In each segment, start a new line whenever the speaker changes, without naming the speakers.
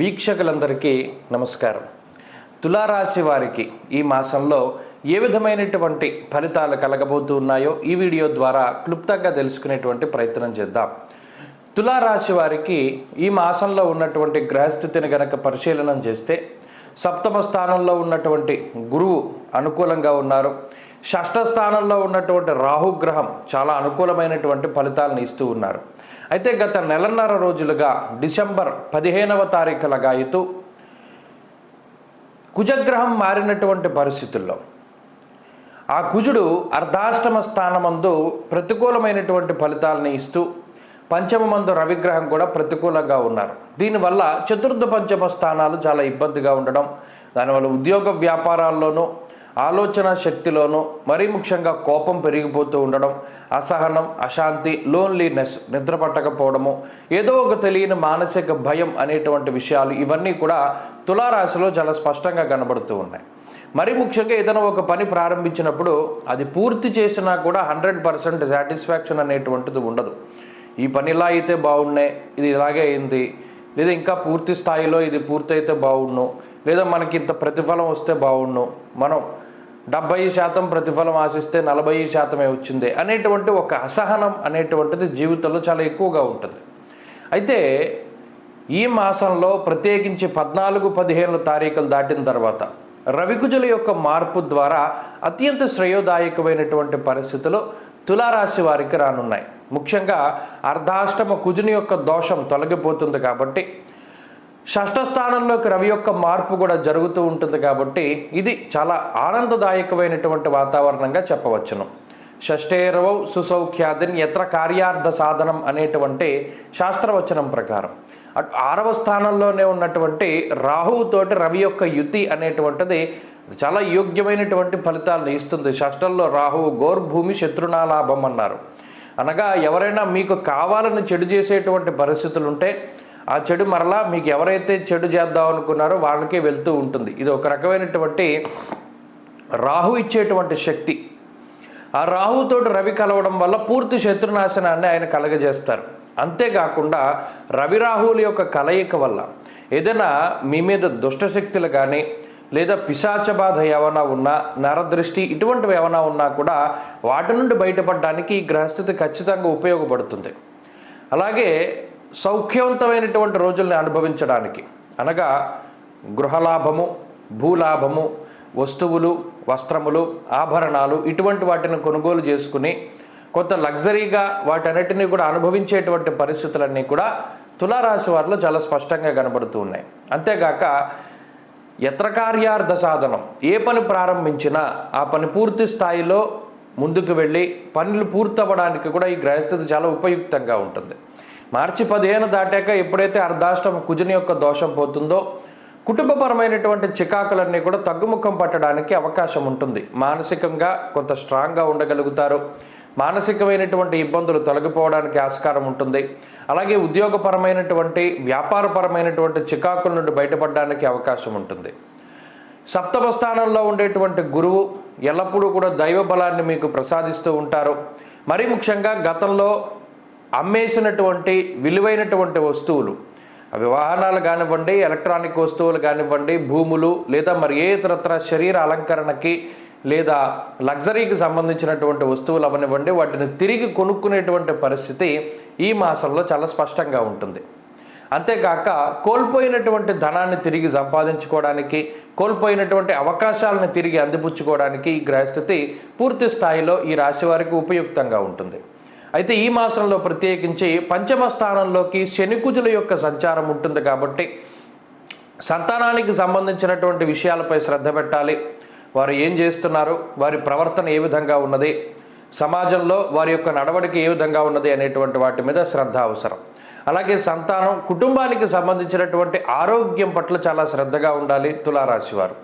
వీక్షకులందరికీ నమస్కారం. తులారాశి వారికి ఈ మాసంలో ఏ విధమైనటువంటి ఫలితాలు కలగబోతూ ఉన్నాయో ఈ వీడియో ద్వారా క్లుప్తంగా తెలుసుకునేటువంటి ప్రయత్నం చేద్దాం. తులారాశి వారికి ఈ మాసంలో ఉన్నటువంటి గ్రహస్థితిని గనక పరిశీలనం చేస్తే సప్తమ స్థానంలో ఉన్నటువంటి గురువు అనుకూలంగా ఉన్నారు. షష్ఠ స్థానంలో ఉన్నటువంటి రాహుగ్రహం చాలా అనుకూలమైనటువంటి ఫలితాలను ఇస్తూ ఉన్నారు. అయితే గత నెలన్నర రోజులుగా డిసెంబర్ పదిహేనవ తారీఖు లగాయతూ కుజగ్రహం మారినటువంటి పరిస్థితుల్లో ఆ కుజుడు అర్ధాష్టమ స్థానమందు ప్రతికూలమైనటువంటి ఫలితాలను ఇస్తూ పంచమమందు రవిగ్రహం కూడా ప్రతికూలంగా ఉన్నారు. దీనివల్ల చతుర్థ పంచమ స్థానాలు చాలా ఇబ్బందిగా ఉండడం దానివల్ల ఉద్యోగ వ్యాపారాల్లోనూ ఆలోచన శక్తిలోనూ మరీ ముఖ్యంగా కోపం పెరిగిపోతూ ఉండడం అసహనం అశాంతి లోన్లీనెస్ నిద్ర పట్టకపోవడము ఏదో ఒక తెలియని మానసిక భయం అనేటువంటి విషయాలు ఇవన్నీ కూడా తులారాశిలో చాలా స్పష్టంగా కనబడుతూ ఉన్నాయి. మరి ముఖ్యంగా ఏదైనా ఒక పని ప్రారంభించినప్పుడు అది పూర్తి చేసినా కూడా హండ్రెడ్ పర్సెంట్ సాటిస్ఫాక్షన్ అనేటువంటిది ఉండదు. ఈ పని ఇలా అయితే బాగున్నాయి ఇది ఇలాగే అయింది లేదా ఇంకా పూర్తి స్థాయిలో ఇది పూర్తయితే బాగుండు లేదా మనకి ఇంత ప్రతిఫలం వస్తే బాగుండు మనం డెబ్బై శాతం ప్రతిఫలం ఆశిస్తే నలభై శాతమే వచ్చింది అనేటువంటి ఒక అసహనం అనేటువంటిది జీవితంలో చాలా ఎక్కువగా ఉంటుంది. అయితే ఈ మాసంలో ప్రత్యేకించి పద్నాలుగు పదిహేను తారీఖులు దాటిన తర్వాత రవికుజుల యొక్క మార్పు ద్వారా అత్యంత శ్రేయోదాయకమైనటువంటి పరిస్థితులు తులారాశి వారికి రానున్నాయి. ముఖ్యంగా అర్ధాష్టమ కుజుని యొక్క దోషం తొలగిపోతుంది కాబట్టి షష్ఠ స్థానంలోకి రవి యొక్క మార్పు కూడా జరుగుతూ ఉంటుంది కాబట్టి ఇది చాలా ఆనందదాయకమైనటువంటి వాతావరణంగా చెప్పవచ్చును. షష్ఠేరవౌ సుసౌఖ్యాదిన్ ఎత్ర కార్యార్థ సాధనం అనేటువంటి శాస్త్రవచనం ప్రకారం. అటు ఆరవ స్థానంలోనే ఉన్నటువంటి రాహువుతోటి రవి యొక్క యుతి అనేటువంటిది చాలా యోగ్యమైనటువంటి ఫలితాలను ఇస్తుంది. షష్టంలో రాహువు గోర్భూమి శత్రునాలాభం అన్నారు. అనగా ఎవరైనా మీకు కావాలని చెడు చేసేటువంటి పరిస్థితులు ఉంటే ఆ చెడు మరలా మీకు ఎవరైతే చెడు చేద్దాం అనుకున్నారో వాళ్ళకే వెళ్తూ ఉంటుంది. ఇది ఒక రకమైనటువంటి రాహు ఇచ్చేటువంటి శక్తి. ఆ రాహుతోటి రవి కలవడం వల్ల పూర్తి శత్రునాశనాన్ని ఆయన కలగజేస్తారు. అంతేకాకుండా రవి రాహువుల యొక్క కలయిక వల్ల ఏదైనా మీ మీద దుష్టశక్తులు కానీ లేదా పిశాచ బాధ ఏమైనా ఉన్నా నరదృష్టి ఇటువంటివి ఏమైనా ఉన్నా కూడా వాటి నుండి బయటపడడానికి ఈ గ్రహస్థితి ఖచ్చితంగా ఉపయోగపడుతుంది. అలాగే సౌఖ్యవంతమైనటువంటి రోజుల్ని అనుభవించడానికి. అనగా గృహలాభము భూలాభము వస్తువులు వస్త్రములు ఆభరణాలు ఇటువంటి వాటిని కొనుగోలు చేసుకుని కొంత లగ్జరీగా వాటన్నిటిని కూడా అనుభవించేటువంటి పరిస్థితులన్నీ కూడా తులారాశి వారిలో చాలా స్పష్టంగా కనబడుతూ ఉన్నాయి. అంతేగాక యత్రకార్యార్థ సాధనం. ఏ పని ప్రారంభించినా ఆ పని పూర్తి స్థాయిలో ముందుకు వెళ్ళి పనులు పూర్తవ్వడానికి కూడా ఈ గ్రహస్థితి చాలా ఉపయుక్తంగా ఉంటుంది. మార్చి పదిహేను దాటాక ఎప్పుడైతే అర్ధాష్టమ కుజుని యొక్క దోషం పోతుందో కుటుంబపరమైనటువంటి చికాకులన్నీ కూడా తగ్గుముఖం పట్టడానికి అవకాశం ఉంటుంది. మానసికంగా కొంత స్ట్రాంగ్గా ఉండగలుగుతారు. మానసికమైనటువంటి ఇబ్బందులు తొలగిపోవడానికి ఆస్కారం ఉంటుంది. అలాగే ఉద్యోగపరమైనటువంటి వ్యాపారపరమైనటువంటి చికాకుల నుండి బయటపడడానికి అవకాశం ఉంటుంది. సప్తమ స్థానంలో ఉండేటువంటి గురువు ఎల్లప్పుడూ కూడా దైవ బలాన్ని మీకు ప్రసాదిస్తూ ఉంటారు. మరీ ముఖ్యంగా గతంలో అమ్మేసినటువంటి విలువైనటువంటి వస్తువులు. అవి వాహనాలు కానివ్వండి ఎలక్ట్రానిక్ వస్తువులు కానివ్వండి భూములు లేదా మరి ఏ ఇతరత్ర శరీర అలంకరణకి లేదా లగ్జరీకి సంబంధించినటువంటి వస్తువులు అవనివ్వండి వాటిని తిరిగి కొనుక్కునేటువంటి పరిస్థితి ఈ మాసంలో చాలా స్పష్టంగా ఉంటుంది. అంతేకాక కోల్పోయినటువంటి ధనాన్ని తిరిగి సంపాదించుకోవడానికి కోల్పోయినటువంటి అవకాశాలను తిరిగి అందిపుచ్చుకోవడానికి ఈ గ్రహస్థితి పూర్తి స్థాయిలో ఈ రాశి వారికి ఉపయుక్తంగా ఉంటుంది. అయితే ఈ మాసంలో ప్రత్యేకించి పంచమ స్థానంలోకి శనికుజుల యొక్క సంచారం ఉంటుంది కాబట్టి సంతానానికి సంబంధించినటువంటి విషయాలపై శ్రద్ధ పెట్టాలి. వారు ఏం చేస్తున్నారు? వారి ప్రవర్తన ఏ విధంగా ఉన్నది? సమాజంలో వారి యొక్క నడవడిక ఏ విధంగా ఉన్నది అనేటువంటి వాటి మీద శ్రద్ధ అవసరం. అలాగే సంతానం కుటుంబానికి సంబంధించినటువంటి ఆరోగ్యం పట్ల చాలా శ్రద్ధగా ఉండాలి తులారాశి వారు.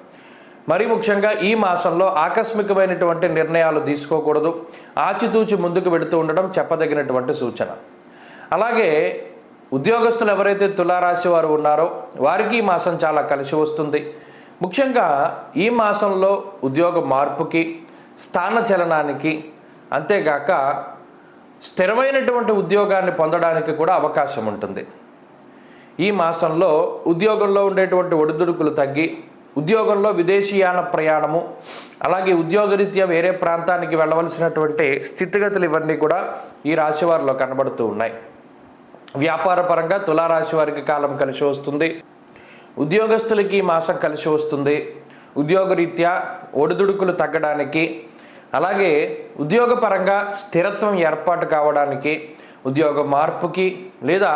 మరి ముఖ్యంగా ఈ మాసంలో ఆకస్మికమైనటువంటి నిర్ణయాలు తీసుకోకూడదు. ఆచితూచి ముందుకు వెడుతూ ఉండడం చెప్పదగినటువంటి సూచన. అలాగే ఉద్యోగస్తులు ఎవరైతే తులారాశి వారు ఉన్నారో వారికి ఈ మాసం చాలా కలిసి వస్తుంది. ముఖ్యంగా ఈ మాసంలో ఉద్యోగ మార్పుకి స్థాన చలనానికి అంతేగాక స్థిరమైనటువంటి ఉద్యోగాన్ని పొందడానికి కూడా అవకాశం ఉంటుంది. ఈ మాసంలో ఉద్యోగంలో ఉండేటువంటి ఒడిదుడుకులు తగ్గి ఉద్యోగంలో విదేశీయాన ప్రయాణము అలాగే ఉద్యోగరీత్యా వేరే ప్రాంతానికి వెళ్ళవలసినటువంటి స్థితిగతులు ఇవన్నీ కూడా ఈ రాశి వారిలో కనబడుతూ ఉన్నాయి. వ్యాపార పరంగా తులారాశి వారికి కాలం కలిసి వస్తుంది. ఉద్యోగస్తులకి ఈ మాసం కలిసి వస్తుంది. ఉద్యోగరీత్యా ఒడిదుడుకులు తగ్గడానికి అలాగే ఉద్యోగపరంగా స్థిరత్వం ఏర్పాటు కావడానికి ఉద్యోగ మార్పుకి లేదా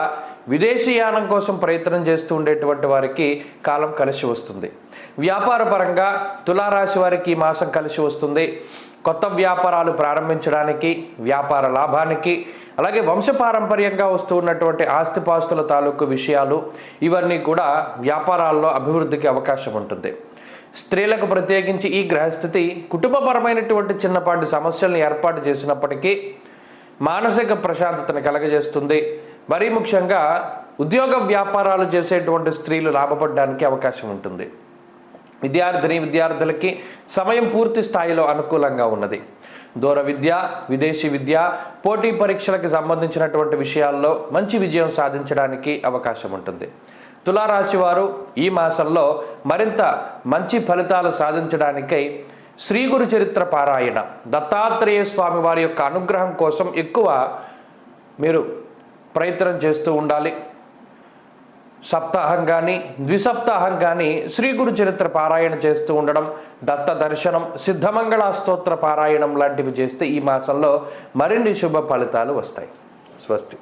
విదేశీయానం కోసం ప్రయత్నం చేస్తూ ఉండేటువంటి వారికి కాలం కలిసి వస్తుంది. వ్యాపార పరంగా తులారాశి వారికి ఈ మాసం కలిసి వస్తుంది. కొత్త వ్యాపారాలు ప్రారంభించడానికి వ్యాపార లాభానికి అలాగే వంశపారంపర్యంగా వస్తూ ఉన్నటువంటి ఆస్తిపాస్తుల తాలూకు విషయాలు ఇవన్నీ కూడా వ్యాపారాల్లో అభివృద్ధికి అవకాశం ఉంటుంది. స్త్రీలకు ప్రత్యేకించి ఈ గ్రహస్థితి కుటుంబపరమైనటువంటి చిన్నపాటి సమస్యలను ఏర్పాటు చేసినప్పటికీ మానసిక ప్రశాంతతను కలగజేస్తుంది. మరీ ముఖ్యంగా ఉద్యోగ వ్యాపారాలు చేసేటువంటి స్త్రీలు లాభపడడానికి అవకాశం ఉంటుంది. విద్యార్థిని విద్యార్థులకి సమయం పూర్తి స్థాయిలో అనుకూలంగా ఉన్నది. దూర విద్య విదేశీ విద్య పోటీ పరీక్షలకు సంబంధించినటువంటి విషయాల్లో మంచి విజయం సాధించడానికి అవకాశం ఉంటుంది. తులారాశి వారు ఈ మాసంలో మరింత మంచి ఫలితాలు సాధించడానికై శ్రీ గురు చరిత్ర పారాయణ దత్తాత్రేయ స్వామి వారి యొక్క అనుగ్రహం కోసం ఎక్కువ మీరు ప్రయత్నం చేస్తూ ఉండాలి. సప్తాహం కానీ ద్విసప్తాహం కానీ శ్రీ గురు చరిత్ర పారాయణ చేస్తూ ఉండడం దత్త దర్శనం సిద్ధమంగళ స్తోత్ర పారాయణం లాంటివి చేస్తే ఈ మాసంలో మరిన్ని శుభ ఫలితాలు వస్తాయి. స్వస్తి.